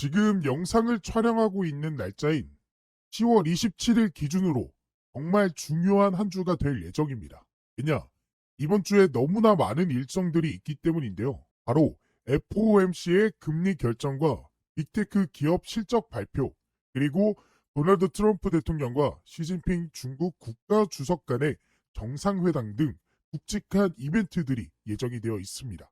지금 영상을 촬영하고 있는 날짜인 10월 27일 기준으로 정말 중요한 한 주가 될 예정입니다. 왜냐? 이번 주에 너무나 많은 일정들이 있기 때문인데요. 바로 FOMC의 금리 결정과 빅테크 기업 실적 발표, 그리고 도널드 트럼프 대통령과 시진핑 중국 국가 주석 간의 정상회담 등 굵직한 이벤트들이 예정이 되어 있습니다.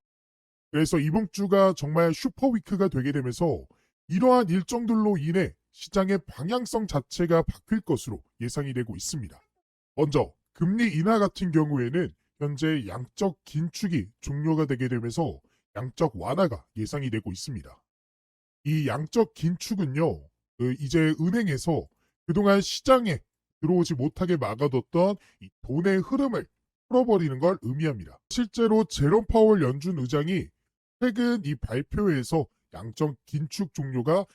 그래서 이번 주가 정말 슈퍼위크가 되게 되면서 이러한 일정들로 인해 시장의 방향성 자체가 바뀔 것으로 예상이 되고 있습니다. 먼저 금리 인하 같은 경우에는 현재 양적 긴축이 종료가 되게 되면서 양적 완화가 예상이 되고 있습니다. 이 양적 긴축은요, 그 이제 은행에서 그동안 시장에 들어오지 못하게 막아뒀던 이 돈의 흐름을 풀어버리는 걸 의미합니다. 실제로 제롬 파월 연준 의장이 최근 이 발표에서 양적 긴축 종료가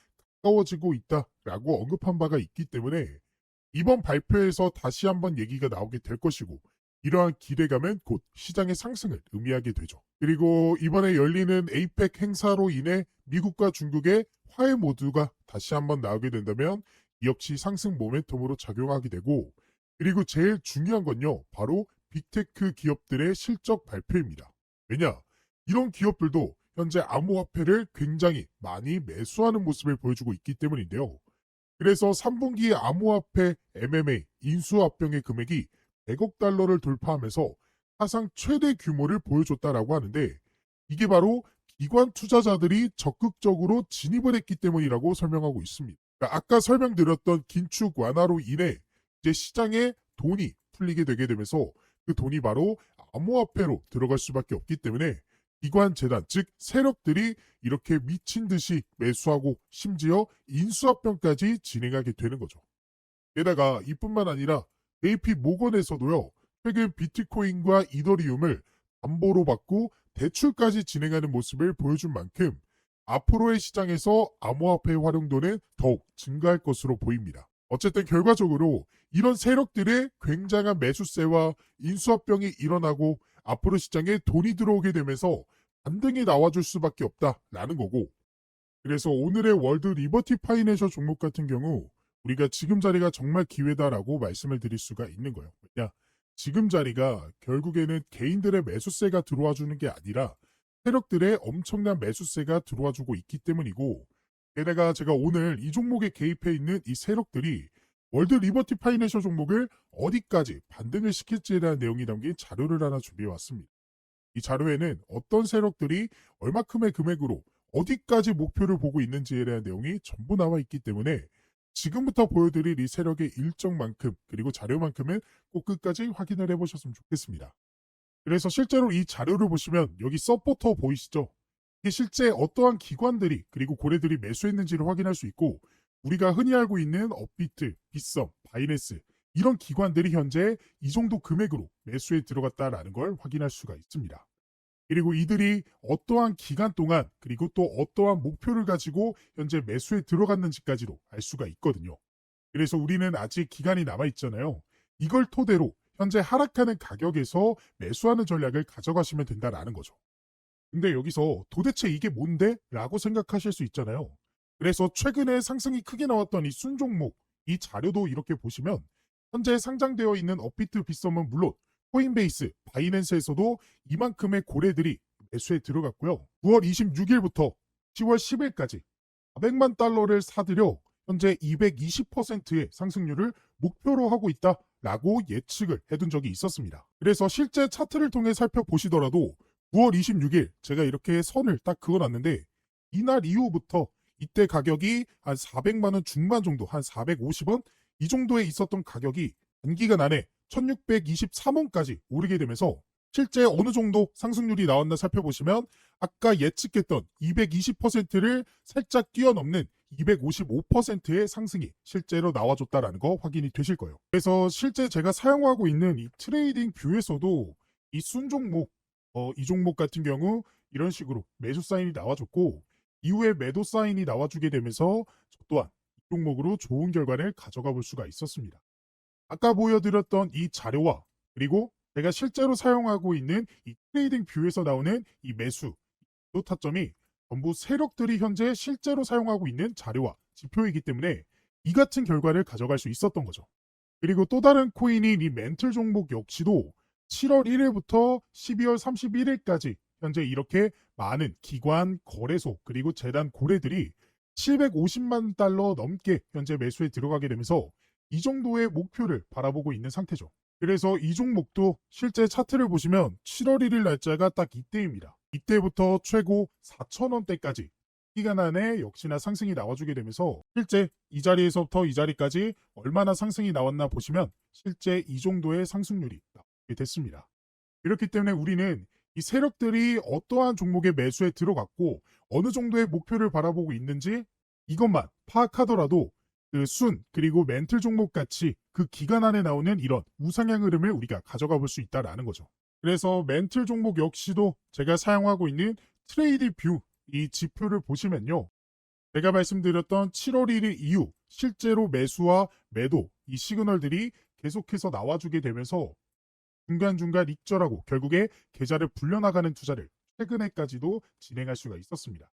가까워지고 있다라고 언급한 바가 있기 때문에 이번 발표에서 다시 한번 얘기가 나오게 될 것이고 이러한 기대감은 곧 시장의 상승을 의미하게 되죠. 그리고 이번에 열리는 에이펙 행사로 인해 미국과 중국의 화해 모드가 다시 한번 나오게 된다면 이 역시 상승 모멘텀으로 작용하게 되고 그리고 제일 중요한 건요. 바로 빅테크 기업들의 실적 발표입니다. 왜냐? 이런 기업들도 현재 암호화폐를 굉장히 많이 매수하는 모습을 보여주고 있기 때문인데요. 그래서 3분기 암호화폐 MMA 인수합병의 금액이 100억 달러를 돌파하면서 사상 최대 규모를 보여줬다라고 하는데 이게 바로 기관 투자자들이 적극적으로 진입을 했기 때문이라고 설명하고 있습니다. 그러니까 아까 설명드렸던 긴축 완화로 인해 이제 시장에 돈이 풀리게 되게 되면서 그 돈이 바로 암호화폐로 들어갈 수밖에 없기 때문에 기관 재단 즉 세력들이 이렇게 미친 듯이 매수하고 심지어 인수합병까지 진행하게 되는 거죠. 게다가 이뿐만 아니라 AP 모건에서도요 최근 비트코인과 이더리움을 담보로 받고 대출까지 진행하는 모습을 보여준 만큼 앞으로의 시장에서 암호화폐의 활용도는 더욱 증가할 것으로 보입니다. 어쨌든 결과적으로 이런 세력들의 굉장한 매수세와 인수합병이 일어나고 앞으로 시장에 돈이 들어오게 되면서 반등이 나와줄 수밖에 없다라는 거고 그래서 오늘의 월드 리버티 파이낸셜 종목 같은 경우 우리가 지금 자리가 정말 기회다라고 말씀을 드릴 수가 있는 거예요. 왜냐? 지금 자리가 결국에는 개인들의 매수세가 들어와 주는 게 아니라 세력들의 엄청난 매수세가 들어와 주고 있기 때문이고 게다가 제가 오늘 이 종목에 개입해 있는 이 세력들이 월드 리버티 파이낸셜 종목을 어디까지 반등을 시킬지에 대한 내용이 담긴 자료를 하나 준비해 왔습니다. 이 자료에는 어떤 세력들이 얼마큼의 금액으로 어디까지 목표를 보고 있는지에 대한 내용이 전부 나와 있기 때문에 지금부터 보여드릴 이 세력의 일정만큼 그리고 자료만큼은 꼭 끝까지 확인을 해보셨으면 좋겠습니다. 그래서 실제로 이 자료를 보시면 여기 서포터 보이시죠? 이게 실제 어떠한 기관들이 그리고 고래들이 매수했는지를 확인할 수 있고 우리가 흔히 알고 있는 업비트, 빗썸, 바이낸스 이런 기관들이 현재 이 정도 금액으로 매수에 들어갔다라는 걸 확인할 수가 있습니다. 그리고 이들이 어떠한 기간 동안 그리고 또 어떠한 목표를 가지고 현재 매수에 들어갔는지까지도 알 수가 있거든요. 그래서 우리는 아직 기간이 남아 있잖아요. 이걸 토대로 현재 하락하는 가격에서 매수하는 전략을 가져가시면 된다라는 거죠. 근데 여기서 도대체 이게 뭔데? 라고 생각하실 수 있잖아요. 그래서 최근에 상승이 크게 나왔던 이 순종목, 이 자료도 이렇게 보시면 현재 상장되어 있는 업비트 빗썸은 물론 코인베이스, 바이낸스에서도 이만큼의 고래들이 매수에 들어갔고요. 9월 26일부터 10월 10일까지 400만 달러를 사들여 현재 220%의 상승률을 목표로 하고 있다라고 예측을 해둔 적이 있었습니다. 그래서 실제 차트를 통해 살펴보시더라도 9월 26일 제가 이렇게 선을 딱 그어놨는데 이날 이후부터 이때 가격이 한 400만 원 중반 정도, 한 450원 이 정도에 있었던 가격이 단기간 안에 1623원까지 오르게 되면서 실제 어느 정도 상승률이 나왔나 살펴보시면 아까 예측했던 220%를 살짝 뛰어넘는 255%의 상승이 실제로 나와줬다라는 거 확인이 되실 거예요. 그래서 실제 제가 사용하고 있는 이 트레이딩 뷰에서도 이 순 종목, 어, 이 종목 같은 경우 이런 식으로 매수 사인이 나와줬고 이후에 매도 사인이 나와주게 되면서 저 또한 이 종목으로 좋은 결과를 가져가 볼 수가 있었습니다. 아까 보여드렸던 이 자료와 그리고 제가 실제로 사용하고 있는 이 트레이딩 뷰에서 나오는 이 매수 또 타점이 전부 세력들이 현재 실제로 사용하고 있는 자료와 지표이기 때문에 이 같은 결과를 가져갈 수 있었던 거죠. 그리고 또 다른 코인인 이 멘틀 종목 역시도 7월 1일부터 12월 31일까지 현재 이렇게 많은 기관, 거래소, 그리고 재단 고래들이 750만 달러 넘게 현재 매수에 들어가게 되면서 이 정도의 목표를 바라보고 있는 상태죠. 그래서 이 종목도 실제 차트를 보시면 7월 1일 날짜가 딱 이때입니다. 이때부터 최고 4천원대까지 기간 안에 역시나 상승이 나와주게 되면서 실제 이 자리에서부터 이 자리까지 얼마나 상승이 나왔나 보시면 실제 이 정도의 상승률이 나오게 됐습니다. 이렇기 때문에 우리는 이 세력들이 어떠한 종목의 매수에 들어갔고 어느 정도의 목표를 바라보고 있는지 이것만 파악하더라도 그 순 그리고 멘틀 종목 같이 그 기간 안에 나오는 이런 우상향 흐름을 우리가 가져가 볼 수 있다라는 거죠. 그래서 멘틀 종목 역시도 제가 사용하고 있는 트레이드 뷰 이 지표를 보시면요. 제가 말씀드렸던 7월 1일 이후 실제로 매수와 매도 이 시그널들이 계속해서 나와주게 되면서 중간중간 익절하고 결국에 계좌를 불려나가는 투자를 최근에까지도 진행할 수가 있었습니다.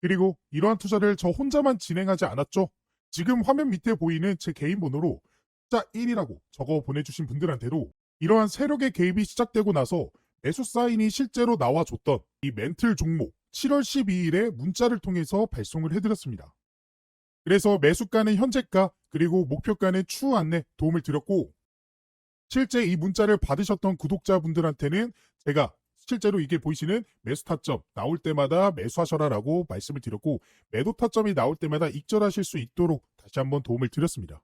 그리고 이러한 투자를 저 혼자만 진행하지 않았죠. 지금 화면 밑에 보이는 제 개인 번호로 숫자 1이라고 적어 보내주신 분들한테도 이러한 세력의 개입이 시작되고 나서 매수 사인이 실제로 나와줬던 이 멘틀 종목 7월 12일에 문자를 통해서 발송을 해드렸습니다. 그래서 매수가는 현재가 그리고 목표가는 추후 안내 도움을 드렸고 실제 이 문자를 받으셨던 구독자분들한테는 제가 실제로 이게 보이시는 매수 타점 나올 때마다 매수하셔라라고 말씀을 드렸고 매도 타점이 나올 때마다 익절하실 수 있도록 다시 한번 도움을 드렸습니다.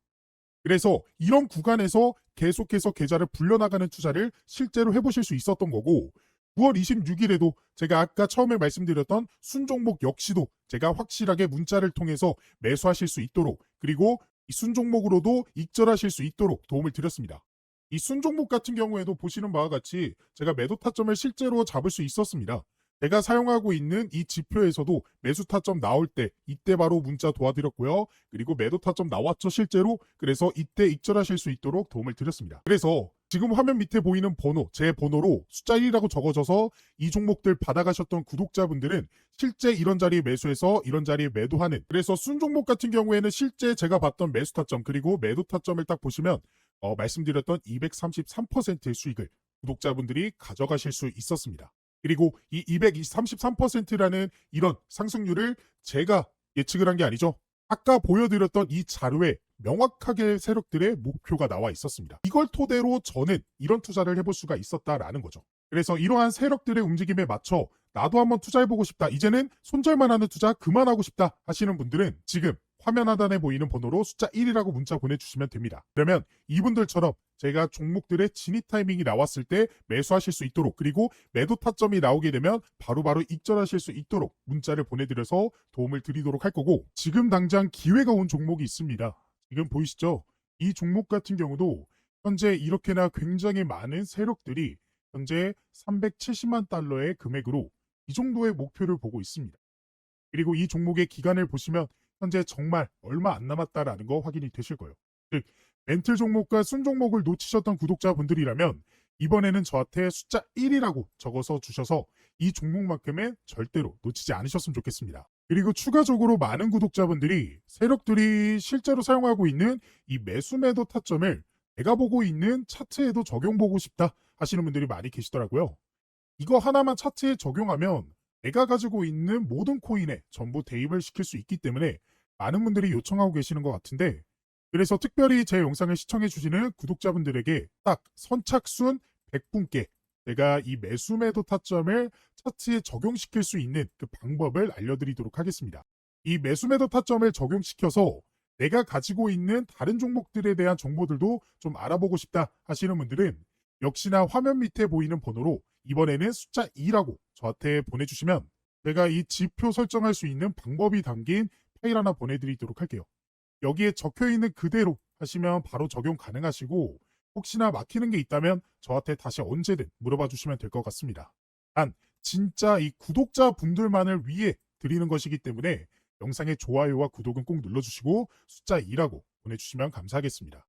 그래서 이런 구간에서 계속해서 계좌를 불려나가는 투자를 실제로 해보실 수 있었던 거고 9월 26일에도 제가 아까 처음에 말씀드렸던 순종목 역시도 제가 확실하게 문자를 통해서 매수하실 수 있도록 그리고 이 순종목으로도 익절하실 수 있도록 도움을 드렸습니다. 이 순종목 같은 경우에도 보시는 바와 같이 제가 매도 타점을 실제로 잡을 수 있었습니다. 제가 사용하고 있는 이 지표에서도 매수 타점 나올 때 이때 바로 문자 도와드렸고요. 그리고 매도 타점 나왔죠 실제로. 그래서 이때 익절하실 수 있도록 도움을 드렸습니다. 그래서 지금 화면 밑에 보이는 번호, 제 번호로 숫자 1이라고 적어져서 이 종목들 받아가셨던 구독자분들은 실제 이런 자리에 매수해서 이런 자리에 매도하는 그래서 순 종목 같은 경우에는 실제 제가 봤던 매수 타점 그리고 매도 타점을 딱 보시면 어, 말씀드렸던 233%의 수익을 구독자분들이 가져가실 수 있었습니다. 그리고 이 233%라는 이런 상승률을 제가 예측을 한 게 아니죠. 아까 보여드렸던 이 자료에 명확하게 세력들의 목표가 나와 있었습니다. 이걸 토대로 저는 이런 투자를 해볼 수가 있었다라는 거죠. 그래서 이러한 세력들의 움직임에 맞춰 나도 한번 투자해보고 싶다. 이제는 손절만 하는 투자 그만하고 싶다 하시는 분들은 지금 화면 하단에 보이는 번호로 숫자 1이라고 문자 보내주시면 됩니다. 그러면 이분들처럼 제가 종목들의 진입 타이밍이 나왔을 때 매수하실 수 있도록 그리고 매도 타점이 나오게 되면 바로 바로 익절하실 수 있도록 문자를 보내드려서 도움을 드리도록 할 거고 지금 당장 기회가 온 종목이 있습니다. 지금 보이시죠? 이 종목 같은 경우도 현재 이렇게나 굉장히 많은 세력들이 현재 370만 달러의 금액으로 이 정도의 목표를 보고 있습니다. 그리고 이 종목의 기간을 보시면 현재 정말 얼마 안 남았다라는 거 확인이 되실 거예요. 즉 멘틀 종목과 순 종목을 놓치셨던 구독자분들이라면 이번에는 저한테 숫자 1이라고 적어서 주셔서 이 종목만큼은 절대로 놓치지 않으셨으면 좋겠습니다. 그리고 추가적으로 많은 구독자분들이 세력들이 실제로 사용하고 있는 이 매수 매도 타점을 내가 보고 있는 차트에도 적용보고 싶다 하시는 분들이 많이 계시더라고요. 이거 하나만 차트에 적용하면 내가 가지고 있는 모든 코인에 전부 대입을 시킬 수 있기 때문에 많은 분들이 요청하고 계시는 것 같은데 그래서 특별히 제 영상을 시청해 주시는 구독자분들에게 딱 선착순 100분께 제가 이 매수 매도 타점을 차트에 적용시킬 수 있는 그 방법을 알려드리도록 하겠습니다. 이 매수 매도 타점을 적용시켜서 내가 가지고 있는 다른 종목들에 대한 정보들도 좀 알아보고 싶다 하시는 분들은 역시나 화면 밑에 보이는 번호로 이번에는 숫자 2라고 저한테 보내주시면 제가 이 지표 설정할 수 있는 방법이 담긴 파일 하나 보내드리도록 할게요. 여기에 적혀 있는 그대로 하시면 바로 적용 가능하시고 혹시나 막히는 게 있다면 저한테 다시 언제든 물어봐 주시면 될 것 같습니다. 단 진짜 이 구독자 분들만을 위해 드리는 것이기 때문에 영상의 좋아요와 구독은 꼭 눌러주시고 숫자 2라고 보내주시면 감사하겠습니다.